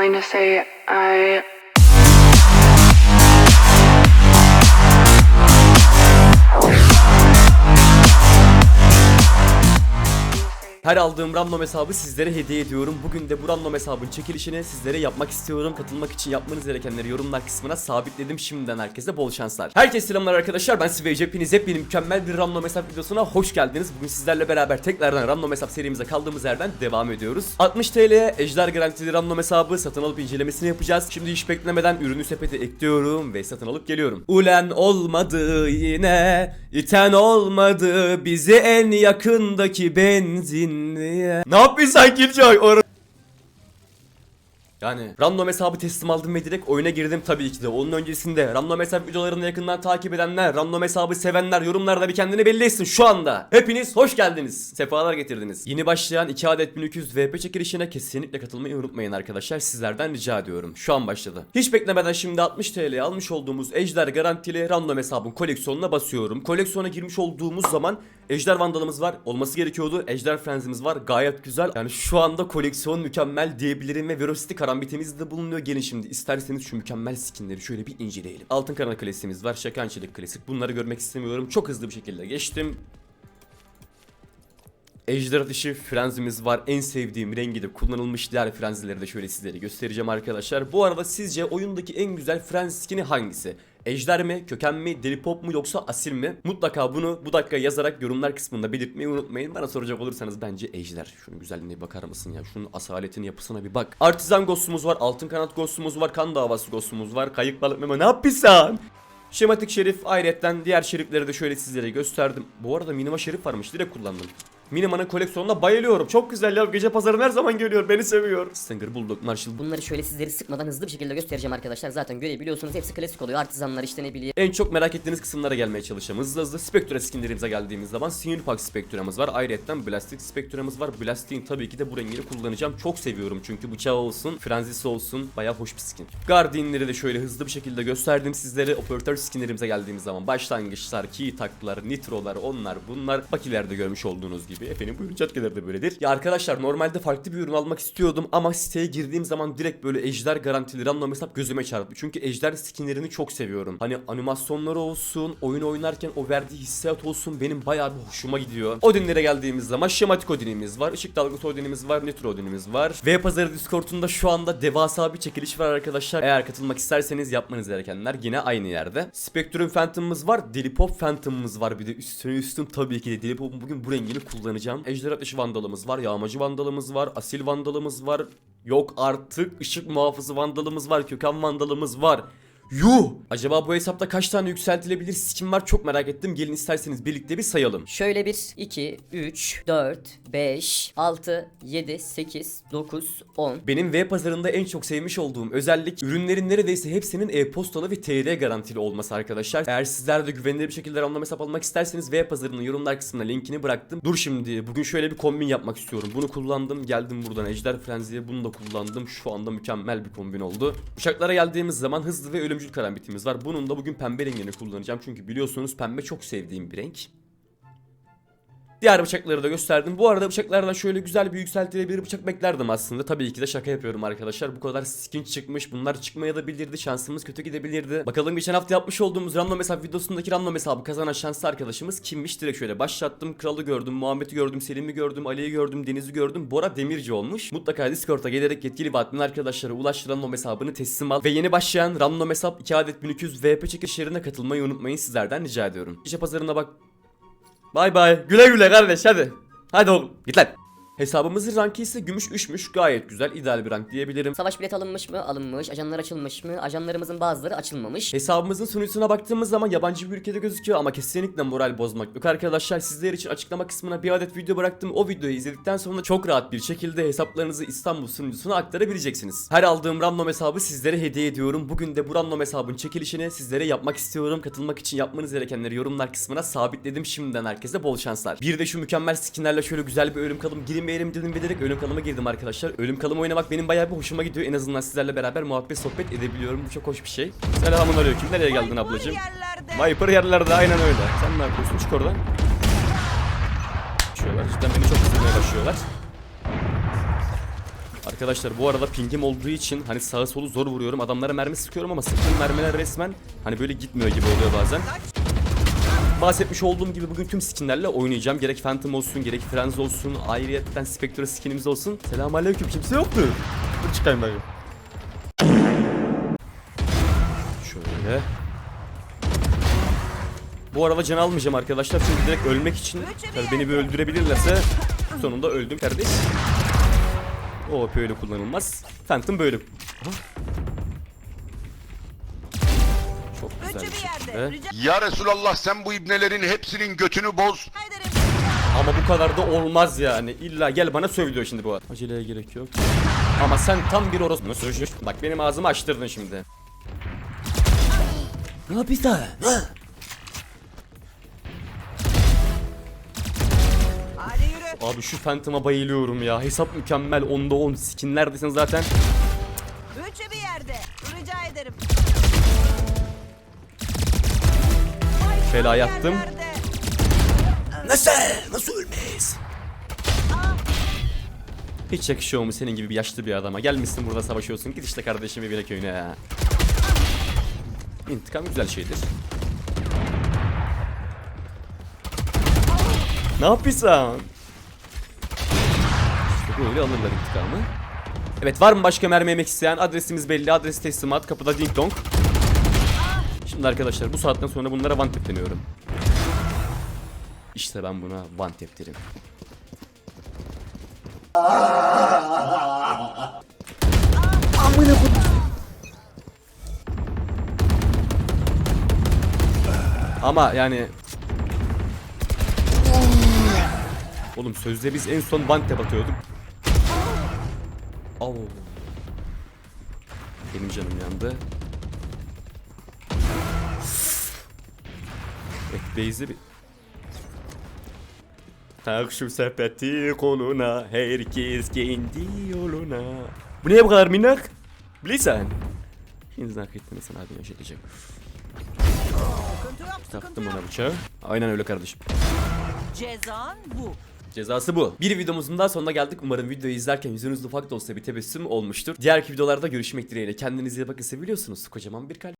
calling to say I Her aldığım random hesabı sizlere hediye ediyorum. Bugün de bu random hesabın çekilişini sizlere yapmak istiyorum. Katılmak için yapmanız gerekenleri yorumlar kısmına sabitledim. Şimdiden herkese bol şanslar. Herkese selamlar arkadaşlar. Ben Sivage. Hepiniz hepini mükemmel bir random hesap videosuna hoş geldiniz. Bugün sizlerle beraber tekrardan random hesap serimize kaldığımız yerden devam ediyoruz. 60 TL'ye Ejder garantili random hesabı satın alıp incelemesini yapacağız. Şimdi hiç beklemeden ürünü sepete ekliyorum ve satın alıp geliyorum. Ulen olmadı yine, iten olmadı bizi en yakındaki benzinliğe. Ne yapıyorsun sen Killjoy? Or- yani random hesabı teslim aldım ve direkt oyuna girdim tabii ki de. Onun öncesinde random hesap videolarını yakından takip edenler, random hesabı sevenler yorumlarda bir kendini belli etsin şu anda. Hepiniz hoş geldiniz. Sefalar getirdiniz. Yeni başlayan 2 adet 1200 VP çekilişine kesinlikle katılmayı unutmayın arkadaşlar. Sizlerden rica ediyorum. Şu an başladı. Hiç beklemeden şimdi 60 TL'ye almış olduğumuz Ejder garantili random hesabın koleksiyonuna basıyorum. Koleksiyona girmiş olduğumuz zaman Ejder Vandalımız var. Olması gerekiyordu. Ejder Frenzimiz var. Gayet güzel. Yani şu anda koleksiyon mükemmel diyebilirim ve Velocity karambitimiz de bulunuyor. Gelin şimdi isterseniz şu mükemmel skinleri şöyle bir inceleyelim. Altın Karana Klasiğimiz var. Şakançılık Klasik. Bunları görmek istemiyorum. Çok hızlı bir şekilde geçtim. Ejder ateşi frenzimiz var. En sevdiğim rengi de kullanılmış diğer frenzileri de şöyle sizlere göstereceğim arkadaşlar. Bu arada sizce oyundaki en güzel frenz skini hangisi? Ejder mi, köken mi, deli pop mu yoksa asil mi? Mutlaka bunu bu dakika yazarak yorumlar kısmında belirtmeyi unutmayın. Bana soracak olursanız bence Ejder. Şunun güzelliğine bakar mısın ya? Şunun asaletini yapısına bir bak. Artizan ghostumuz var, altın kanat ghostumuz var, kan davası ghostumuz var, kayık balık memo. Ne yapıyorsun? Şematik şerif ayrıyetten diğer şerifleri de şöyle sizlere gösterdim. Bu arada minima şerif varmış direkt kullandım. Minima'nın koleksiyonuna bayılıyorum. Çok güzel ya. Gece pazarın her zaman geliyor. Beni seviyor. Stinger Bulldog Marshall. Bunları şöyle sizleri sıkmadan hızlı bir şekilde göstereceğim arkadaşlar. Zaten görebiliyorsunuz hepsi klasik oluyor. Artizanlar işte ne bileyim. En çok merak ettiğiniz kısımlara gelmeye çalışacağım. Hızlı hızlı Spectre skinlerimize geldiğimiz zaman Sinir Pack Spectre'miz var. Ayrıca Blastic Spectre'miz var. Blastic'in tabii ki de bu rengini kullanacağım. Çok seviyorum çünkü bıçağı olsun, frenzisi olsun. Bayağı hoş bir skin. Guardian'leri de şöyle hızlı bir şekilde gösterdim sizlere. Operatör skinlerimize geldiğimiz zaman başlangıçlar, key taklar, nitrolar, onlar bunlar. Bakilerde görmüş olduğunuz gibi. Efendim buyurun chatkeler de böyledir. Ya arkadaşlar normalde farklı bir ürün almak istiyordum ama siteye girdiğim zaman direkt böyle ejder garantili random hesap gözüme çarptı. Çünkü ejder skinlerini çok seviyorum. Hani animasyonları olsun, oyun oynarken o verdiği hissiyat olsun benim bayağı bir hoşuma gidiyor. Odinlere geldiğimiz zaman şematik Odin'imiz var, ışık dalgası Odin'imiz var, nitro Odin'imiz var. V pazarı Discord'unda şu anda devasa bir çekiliş var arkadaşlar. Eğer katılmak isterseniz yapmanız gerekenler yine aynı yerde. Spectrum Phantom'ımız var, Delipop Phantom'ımız var bir de üstüne üstün tabii ki de Delipop'un bugün bu rengini kullanacağım. Ejder ateşi vandalımız var, yağmacı vandalımız var, asil vandalımız var. Yok artık ışık muhafızı vandalımız var, köken vandalımız var. Yuh! Acaba bu hesapta kaç tane yükseltilebilir skin var çok merak ettim. Gelin isterseniz birlikte bir sayalım. Şöyle 1, 2, 3, 4, 5, 6, 7, 8, 9, 10. Benim V pazarında en çok sevmiş olduğum özellik ürünlerin neredeyse hepsinin e-postalı ve TR garantili olması arkadaşlar. Eğer sizler de güvenilir bir şekilde random hesap almak isterseniz V pazarının yorumlar kısmına linkini bıraktım. Dur şimdi bugün şöyle bir kombin yapmak istiyorum. Bunu kullandım geldim buradan Ejder Frenzy'ye bunu da kullandım. Şu anda mükemmel bir kombin oldu. Bıçaklara geldiğimiz zaman hızlı ve ölümcül karambitimiz var. Bunun da bugün pembe rengini kullanacağım. Çünkü biliyorsunuz pembe çok sevdiğim bir renk. Diğer bıçakları da gösterdim. Bu arada bıçaklardan şöyle güzel bir yükseltili bir bıçak beklerdim aslında. Tabii ki de şaka yapıyorum arkadaşlar. Bu kadar skin çıkmış. Bunlar çıkmaya da bilirdi. Şansımız kötü gidebilirdi. Bakalım geçen hafta yapmış olduğumuz random hesap videosundaki random hesabı kazanan şanslı arkadaşımız kimmiş? Direkt şöyle başlattım. Kralı gördüm, Muhammed'i gördüm, Selim'i gördüm, Ali'yi gördüm, Deniz'i gördüm. Bora Demirci olmuş. Mutlaka Discord'a gelerek yetkili ve arkadaşlara ulaş random hesabını teslim al. Ve yeni başlayan random hesap 2 adet 1200 VP çekilişlerine katılmayı unutmayın sizlerden rica ediyorum. İşe pazarına bak Bay bay. Güle güle kardeş hadi. Hadi oğlum git lan. Hesabımızın rankı ise gümüş 3'müş. Gayet güzel, ideal bir rank diyebilirim. Savaş bilet alınmış mı? Alınmış. Ajanlar açılmış mı? Ajanlarımızın bazıları açılmamış. Hesabımızın sunucusuna baktığımız zaman yabancı bir ülkede gözüküyor ama kesinlikle moral bozmak yok arkadaşlar. Sizler için açıklama kısmına bir adet video bıraktım. O videoyu izledikten sonra çok rahat bir şekilde hesaplarınızı İstanbul sunucusuna aktarabileceksiniz. Her aldığım random hesabı sizlere hediye ediyorum. Bugün de bu random hesabın çekilişini sizlere yapmak istiyorum. Katılmak için yapmanız gerekenleri yorumlar kısmına sabitledim. Şimdiden herkese bol şanslar. Bir de şu mükemmel skinlerle şöyle güzel bir ölüm kalım girmeyelim dedim bilerek ölüm kalıma girdim arkadaşlar. Ölüm kalım oynamak benim bayağı bir hoşuma gidiyor. En azından sizlerle beraber muhabbet sohbet edebiliyorum. Bu çok hoş bir şey. Selamun aleyküm. Nereye geldin ablacığım? Viper yerlerde aynen öyle. Sen ne yapıyorsun? Çık oradan. Düşüyorlar. Cidden beni çok kızdırmaya başlıyorlar. Arkadaşlar bu arada pingim olduğu için hani sağa solu zor vuruyorum. Adamlara mermi sıkıyorum ama sıktığım mermiler resmen hani böyle gitmiyor gibi oluyor bazen. Bahsetmiş olduğum gibi bugün tüm skinlerle oynayacağım. Gerek Phantom olsun, gerek Frenzy olsun, ayrıyetten Spectre skinimiz olsun. Selamünaleyküm. Kimse yoktu. Dur çıkayım ben. Şöyle. Bu araba can almayacağım arkadaşlar çünkü direkt ölmek için tabii beni bir öldürebilirlerse sonunda öldüm kardeş. O böyle kullanılmaz. Phantom böyle. Aha. Çok güzel bir şekilde. Ya Resulallah sen bu ibnelerin hepsinin götünü boz. Ama bu kadar da olmaz yani. İlla gel bana söylüyor şimdi bu. Aceleye gerek yok. Ama sen tam bir orospu. Bak benim ağzımı açtırdın şimdi. Ne yapıyorsun? Ha? Abi şu Phantom'a bayılıyorum ya. Hesap mükemmel. 10'da 10. Skin neredesin zaten? Fela yattım. Nasıl? Nasıl ölmez? Hiç yakışıyor mu senin gibi bir yaşlı bir adama? Gelmişsin burada savaşıyorsun. Git işte kardeşim evine köyüne. İntikam güzel şeydir. Ne yapıyorsun? İşte böyle alırlar intikamı. Evet var mı başka mermi yemek isteyen? Adresimiz belli. Adres teslimat. Kapıda ding dong. Şimdi arkadaşlar bu saatten sonra bunlara one tap deniyorum. İşte ben buna one tap derim. Ama yani Oğlum sözde biz en son one atıyorduk. Au. Benim canım yandı. Base'i bir Tak şu sepeti koluna herkes kendi yoluna Bu niye bu kadar minnak? Bilirsen Şimdi zannettim ettin sen abi yaşatacak sıkıntı Taktım ona bıçağı Aynen öyle kardeşim Cezan bu. Cezası bu. Bir videomuzun daha sonuna geldik. Umarım videoyu izlerken yüzünüzde ufak da olsa bir tebessüm olmuştur. Diğer videolarda görüşmek dileğiyle. Kendinize iyi bakın. Seviyorsunuz. Kocaman bir kalp.